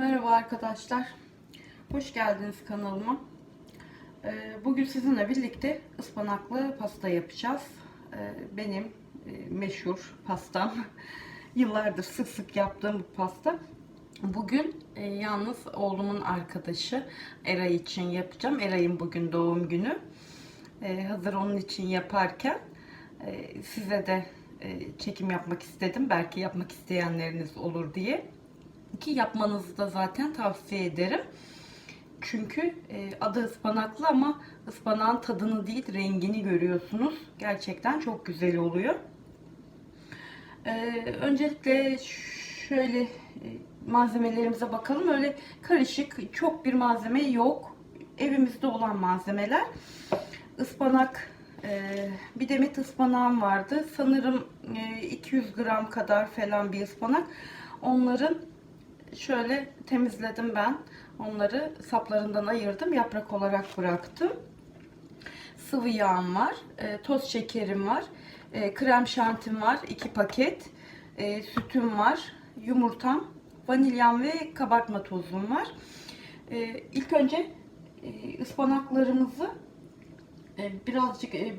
Merhaba arkadaşlar. Hoş geldiniz kanalıma. Ee, Bugün sizinle birlikte ıspanaklı pasta yapacağız. Ee, Benim e, meşhur pastam. Yıllardır sık sık yaptığım bu pasta. Bugün e, yalnız oğlumun arkadaşı Eray için yapacağım. Eray'ın bugün doğum günü. Ee, Hazır onun için yaparken e, size de çekim yapmak istedim. Belki yapmak isteyenleriniz olur diye ki yapmanızı da zaten tavsiye ederim. Çünkü e, adı ıspanaklı ama ıspanağın tadını değil rengini görüyorsunuz. Gerçekten çok güzel oluyor. E, öncelikle şöyle e, malzemelerimize bakalım. Öyle karışık çok bir malzeme yok. Evimizde olan malzemeler. Ispanak e, bir demet ıspanağım vardı. Sanırım e, 200 gram kadar falan bir ıspanak. Onların şöyle temizledim ben. Onları saplarından ayırdım. Yaprak olarak bıraktım. Sıvı yağım var. E, toz şekerim var. E, krem şantim var. 2 paket. E, sütüm var. Yumurtam. Vanilyam ve kabartma tozum var. E, ilk önce e, ıspanaklarımızı e, birazcık e,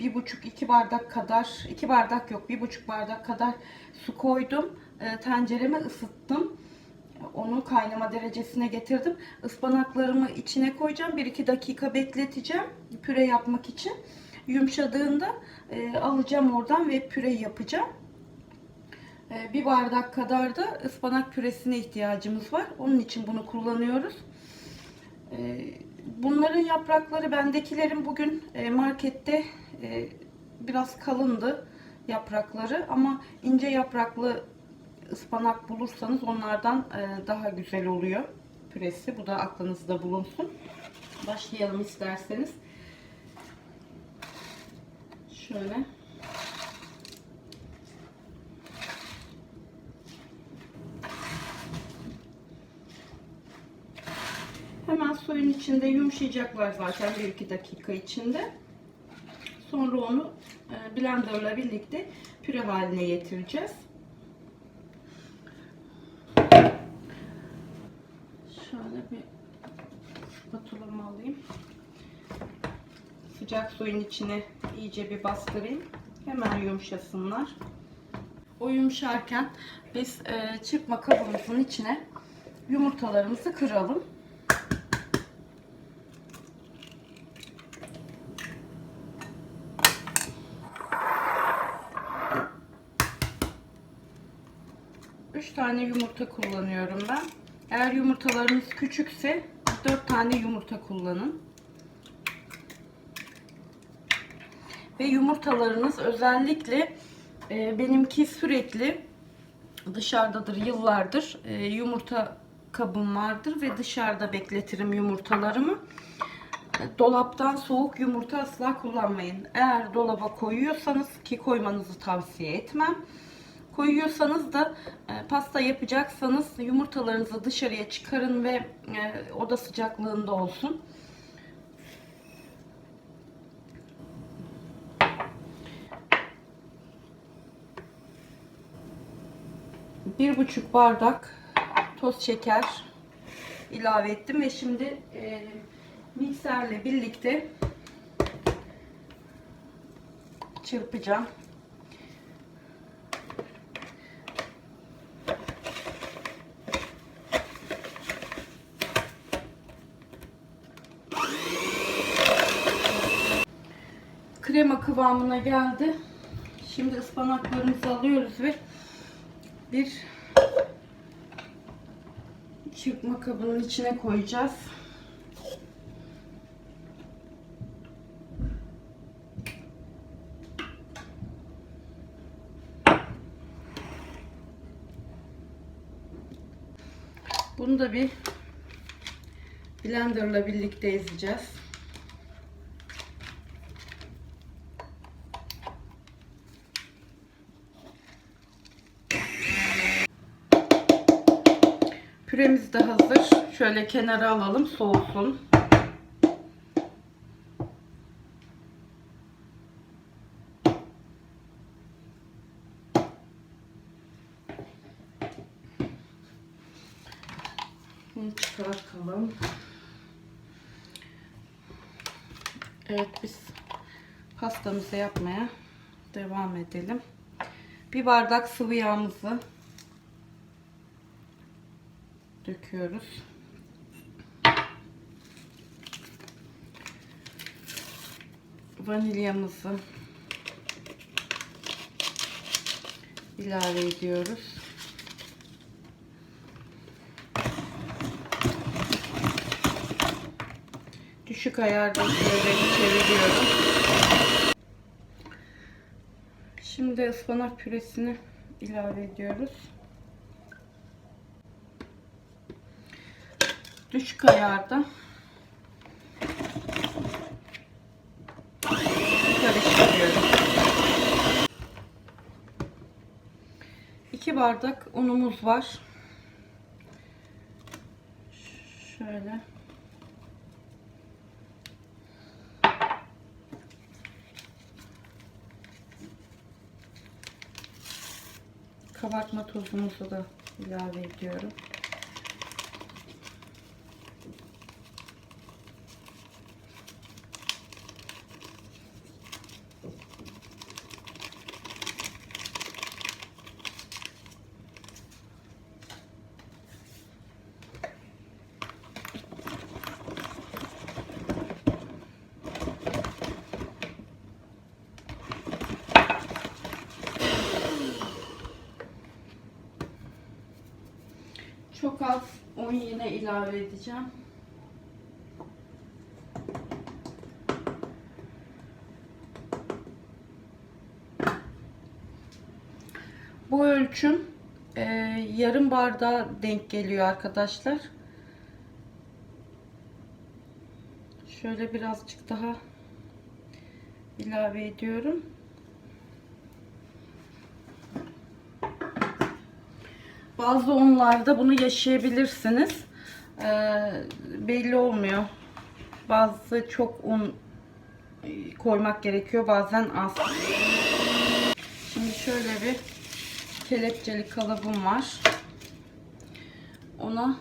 bir buçuk iki bardak kadar iki bardak yok bir buçuk bardak kadar su koydum e, tencereme ısıttım onu kaynama derecesine getirdim. Ispanaklarımı içine koyacağım. 1-2 dakika bekleteceğim. Püre yapmak için. Yumuşadığında e, alacağım oradan ve püre yapacağım. E, bir bardak kadar da ıspanak püresine ihtiyacımız var. Onun için bunu kullanıyoruz. E, bunların yaprakları bendekilerin bugün e, markette e, biraz kalındı yaprakları ama ince yapraklı ıspanak bulursanız onlardan e, daha güzel oluyor püresi. Bu da aklınızda bulunsun. Başlayalım isterseniz. Şöyle. Hemen suyun içinde yumuşayacaklar zaten 1-2 dakika içinde. Sonra onu e, blenderla birlikte püre haline getireceğiz. Şöyle bir spatulamı alayım. Sıcak suyun içine iyice bir bastırayım. Hemen yumuşasınlar. O yumuşarken biz e, çırpma kabımızın içine yumurtalarımızı kıralım. Üç tane yumurta kullanıyorum ben. Eğer yumurtalarınız küçükse 4 tane yumurta kullanın. Ve yumurtalarınız özellikle e, benimki sürekli dışarıdadır yıllardır e, yumurta kabım vardır ve dışarıda bekletirim yumurtalarımı. Dolaptan soğuk yumurta asla kullanmayın. Eğer dolaba koyuyorsanız ki koymanızı tavsiye etmem koyuyorsanız da e, pasta yapacaksanız yumurtalarınızı dışarıya çıkarın ve e, oda sıcaklığında olsun. Bir buçuk bardak toz şeker ilave ettim ve şimdi e, mikserle birlikte çırpacağım. krema kıvamına geldi. Şimdi ıspanaklarımızı alıyoruz ve bir çırpma kabının içine koyacağız. Bunu da bir blenderla birlikte ezeceğiz. Püremiz de hazır. Şöyle kenara alalım soğusun. Bunu çıkartalım. Evet biz pastamızı yapmaya devam edelim. Bir bardak sıvı yağımızı döküyoruz. Vanilyamızı ilave ediyoruz. Düşük ayarda şöyle çeviriyorum. Şimdi ıspanak püresini ilave ediyoruz. Düşük ayarda karıştırıyorum. 2 bardak unumuz var. Şöyle. Kabartma tozumuzu da ilave ediyorum. Çok az un yine ilave edeceğim. Bu ölçüm e, yarım bardağa denk geliyor arkadaşlar. Şöyle birazcık daha ilave ediyorum. Bazı unlarda bunu yaşayabilirsiniz. Ee, belli olmuyor. Bazı çok un koymak gerekiyor. Bazen az. Şimdi şöyle bir kelepçeli kalıbım var. Ona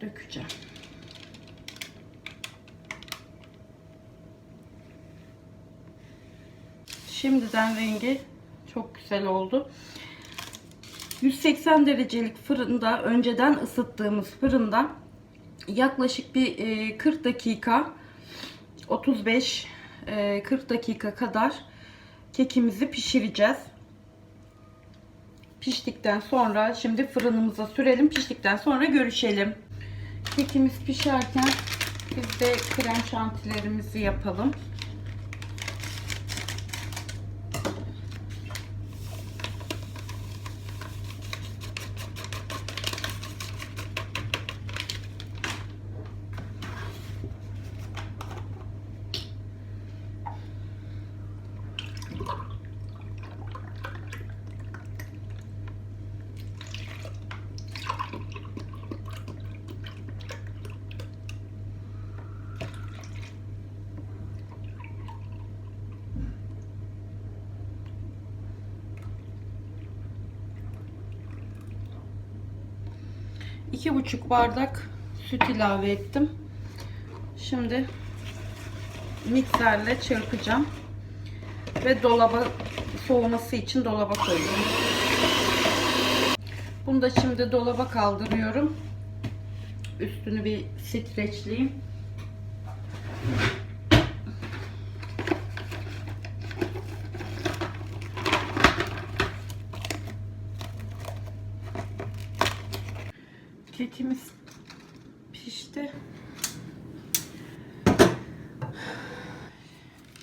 dökeceğim. Şimdiden rengi çok güzel oldu. 180 derecelik fırında önceden ısıttığımız fırında yaklaşık bir e, 40 dakika 35 e, 40 dakika kadar kekimizi pişireceğiz. Piştikten sonra şimdi fırınımıza sürelim. Piştikten sonra görüşelim. Kekimiz pişerken biz de krem şantilerimizi yapalım. İki buçuk bardak süt ilave ettim. Şimdi mikserle çırpacağım. Ve dolaba soğuması için dolaba koyuyorum. Bunu da şimdi dolaba kaldırıyorum. Üstünü bir streçleyeyim. Kekimiz pişti.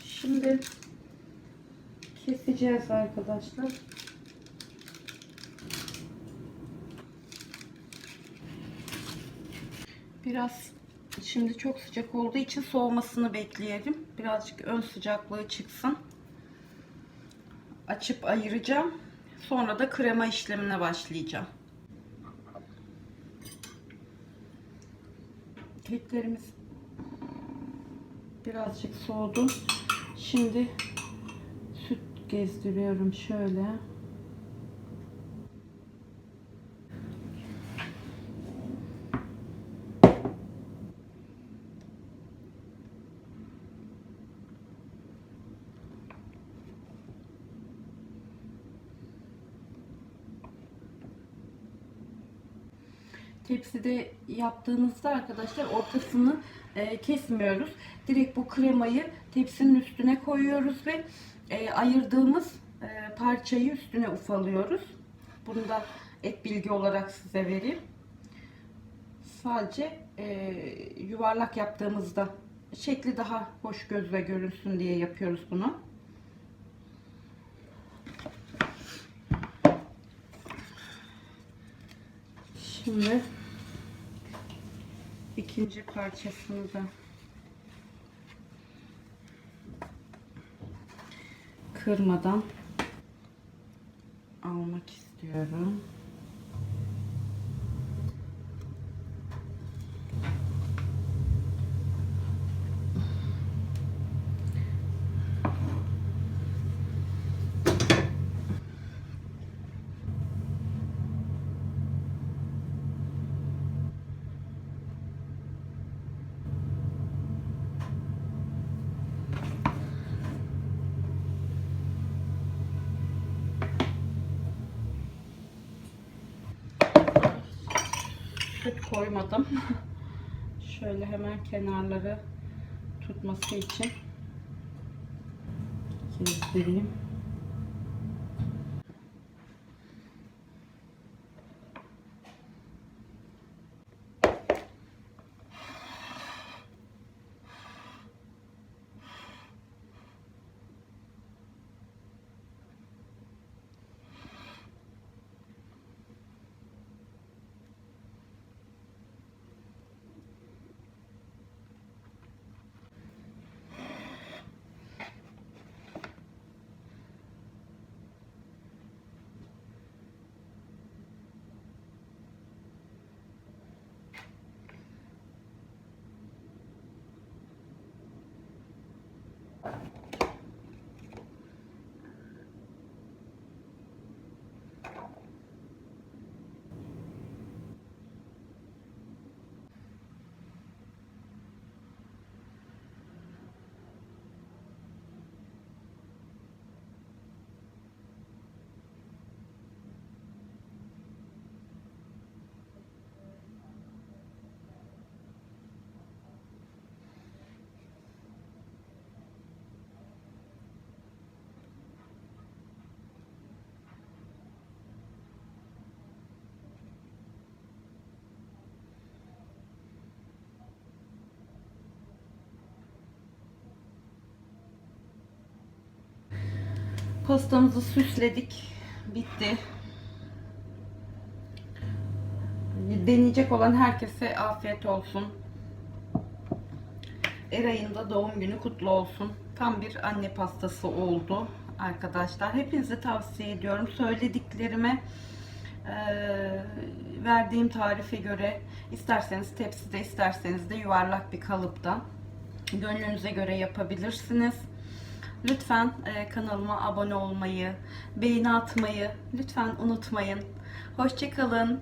Şimdi arkadaşlar. Biraz şimdi çok sıcak olduğu için soğumasını bekleyelim. Birazcık ön sıcaklığı çıksın. Açıp ayıracağım. Sonra da krema işlemine başlayacağım. Keklerimiz birazcık soğudu. Şimdi gezdiriyorum şöyle. Tepside yaptığınızda arkadaşlar ortasını e, kesmiyoruz. Direkt bu kremayı tepsinin üstüne koyuyoruz ve e, ayırdığımız e, parçayı üstüne ufalıyoruz. Bunu da et bilgi olarak size vereyim. Sadece e, yuvarlak yaptığımızda şekli daha hoş gözle görünsün diye yapıyoruz bunu. Şimdi ikinci parçasını da kırmadan almak istiyorum. Süt koymadım. Şöyle hemen kenarları tutması için gezdireyim. Pastamızı süsledik. Bitti. Deneyecek olan herkese afiyet olsun. Eray'ın da doğum günü kutlu olsun. Tam bir anne pastası oldu arkadaşlar. Hepinize tavsiye ediyorum. Söylediklerime eee, verdiğim tarife göre isterseniz tepside isterseniz de yuvarlak bir kalıpta gönlünüze göre yapabilirsiniz. Lütfen e, kanalıma abone olmayı, beğeni atmayı lütfen unutmayın. Hoşçakalın.